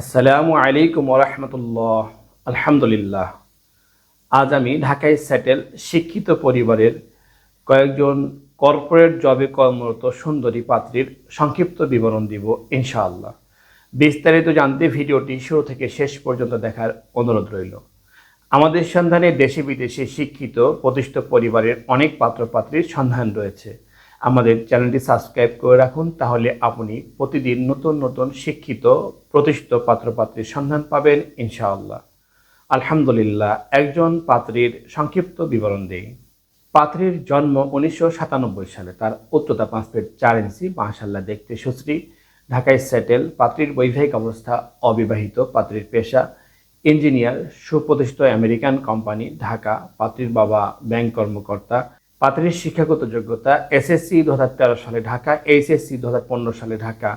আসসালামু আলাইকুম ওরহমতুল্লাহ আলহামদুলিল্লাহ। আজ আমি ঢাকায় সেটেল শিক্ষিত পরিবারের কয়েকজন কর্পোরেট জবে কর্মরত সুন্দরী পাত্রীর সংক্ষিপ্ত বিবরণ দিব ইনশাআল্লাহ। বিস্তারিত জানতে ভিডিওটি শুরু থেকে শেষ পর্যন্ত দেখার অনুরোধ রইল। আমাদের সন্ধানে দেশে বিদেশে শিক্ষিত প্রতিষ্ঠিত পরিবারের অনেক পাত্রপাত্রীর সন্ধান রয়েছে। আমাদের চ্যানেলটি সাবস্ক্রাইব করে রাখুন, তাহলে আপনি প্রতিদিন নতুন নতুন শিক্ষিত, প্রতিষ্ঠিত পাত্রপাত্রীর সন্ধান পাবেন, ইনশাআল্লাহ। আলহামদুলিল্লাহ, একজন পাত্রীর সংক্ষিপ্ত বিবরণ দেই। পাত্রীর জন্ম উনিশশো সাতানব্বই সালে, তার উচ্চতা পাঁচ ফিট চার ইঞ্চি মাশাল্লাহ দেখতে সুশ্রী। ঢাকায় সেটেল পাত্রীর বৈবাহিক অবস্থা অবিবাহিত, পাত্রীর পেশা ইঞ্জিনিয়ার সুপ্রতিষ্ঠিত আমেরিকান কোম্পানি ঢাকা। পাত্রীর বাবা ব্যাংক কর্মকর্তা। পাত্রীর শিক্ষাগত যোগ্যতা এসএসসি দু সালে ঢাকা এইচএসসি দু সালে Dhaka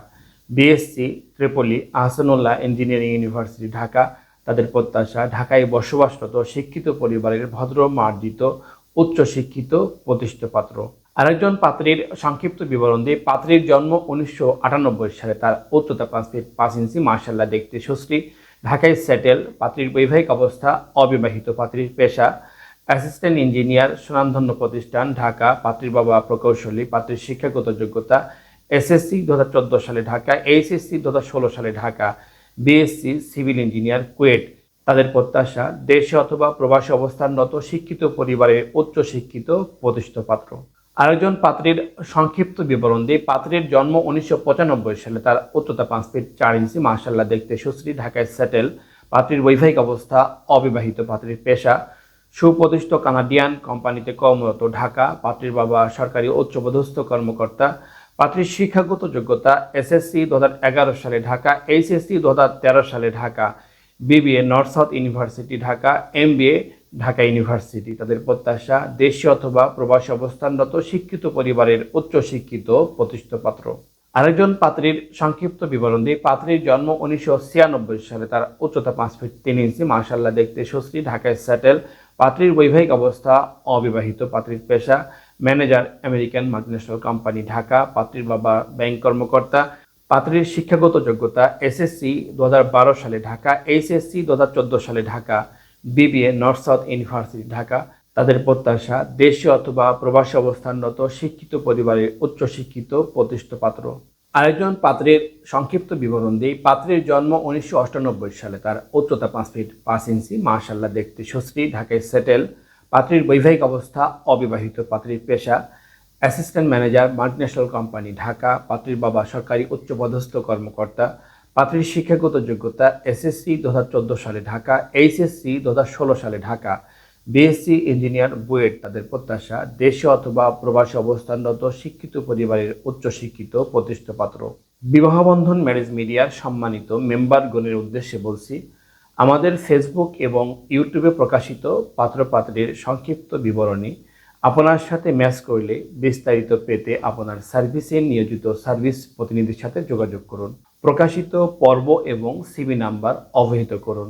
BSc triple E Ahsanullah Engineering University Dhaka, তাদের প্রত্যাশা ঢাকায় বসবাসরত শিক্ষিত পরিবারের ভদ্র, মার্জিত উচ্চ শিক্ষিত প্রতিষ্ঠিত পাত্র। আরেকজন পাত্রীর সংক্ষিপ্ত বিবরণ দিয়ে পাত্রীর জন্ম উনিশশো আটানব্বই সালে তার উচ্চতা পাঁচ ফিট পাঁচ ইঞ্চি মার্শাল্লাহ দেখতে সুশ্রী। ঢাকায় সেটেল, পাত্রীর বৈবাহিক অবস্থা অবিবাহিত, পাত্রীর পেশা অ্যাসিস্ট্যান্ট ইঞ্জিনিয়ার সুনামধন্য প্রতিষ্ঠান ঢাকা পাত্রীর বাবা প্রকৌশলী পাত্রীর শিক্ষাগত যোগ্যতা, এসএসসি দু হাজার চোদ্দ সালে ঢাকা, এইচএসসি দু হাজার ষোলো সালে Dhaka, BSc civil engineer KUET. তাদের প্রত্যাশা, দেশে অথবা প্রবাসী অবস্থানরত শিক্ষিত পরিবারের উচ্চ শিক্ষিত প্রতিষ্ঠিত পাত্র। আরেকজন পাত্রীর সংক্ষিপ্ত বিবরণ দিয়ে পাত্রীর জন্ম উনিশশো পঁচানব্বই সালে তার উচ্চতা পাঁচ ফিট চার ইঞ্চি মার্শাল্লাহ দেখতে সুশ্রী, ঢাকায় সেটেল। পাত্রীর বৈবাহিক অবস্থা অবিবাহিত, পাত্রীর পেশা সুপ্রতিষ্ঠিত কানাডিয়ান কোম্পানিতে কর্মরত ঢাকা, পাত্রীর বাবা সরকারি উচ্চপদস্থ কর্মকর্তা, পাত্রীর শিক্ষাগত যোগ্যতা এসএসসি দু সালে ঢাকা, এইচএসসি দু সালে Dhaka, BBA North South University Dhaka, MBA Dhaka University. তাদের প্রত্যাশা দেশে অথবা প্রবাসী অবস্থানরত শিক্ষিত পরিবারের উচ্চ শিক্ষিত প্রতিষ্ঠিত পাত্র। আরেকজন পাত্রীর সংক্ষিপ্ত বিবরণ দিয়ে পাত্রীর জন্ম উনিশশো ছিয়ানব্বই সালে, তার উচ্চতা পাঁচ ফিট তিন ইঞ্চি মার্শাল্লাহ দেখতে সুশ্রী, ঢাকায় সেটেল পাত্রীর বৈবাহিক অবস্থা, অবিবাহিত পাত্রীর পেশা, manager American multinational company Dhaka, পাত্রীর বাবা ব্যাংক কর্মকর্তা, পাত্রীর শিক্ষাগত যোগ্যতা এসএসসি দু হাজার বারো সালে ঢাকা এইচএসসি দু হাজার চোদ্দ সালে Dhaka BBA North South University Dhaka. তাদের প্রত্যাশা দেশে অথবা প্রবাসী অবস্থানরত শিক্ষিত পরিবারের উচ্চ শিক্ষিত প্রতিষ্ঠিত পাত্র। আরেকজন পাত্রের সংক্ষিপ্ত বিবরণ দিই। পাত্রের জন্ম উনিশশো সালে। তার উচ্চতা পাঁচ ফিট পাঁচ ইঞ্চি। মার্শাল্লাহ দেখতে সুশ্রী ঢাকায় সেটেল। পাত্রীর বৈবাহিক অবস্থা, অবিবাহিত পাত্রীর পেশা। Assistant manager, multinational company, Dhaka. পাত্রীর বাবা সরকারি উচ্চপদস্থ কর্মকর্তা। পাত্রীর শিক্ষাগত যোগ্যতা, এসএসসি দু হাজার চোদ্দ সালে ঢাকা, এইচএসসি দু হাজার ষোলো সালে ঢাকা। বিএসসি ইঞ্জিনিয়ার বুয়েট তাদের প্রত্যাশা, দেশে অথবা প্রবাসী অবস্থানরত শিক্ষিত পরিবারের উচ্চ শিক্ষিত প্রতিষ্ঠিত পাত্র বিবাহবন্ধন ম্যারেজ মিডিয়ার সম্মানিত মেম্বারগণের উদ্দেশ্যে বলছি, আমাদের ফেসবুক এবং ইউটিউবে প্রকাশিত পাত্রপাত্রীর সংক্ষিপ্ত বিবরণী আপনার সাথে ম্যাচ করলে বিস্তারিত পেতে আপনার সার্ভিসে নিয়োজিত সার্ভিস প্রতিনিধির সাথে যোগাযোগ করুন। প্রকাশিত পর্ব এবং সিবি নাম্বার অবহিত করুন।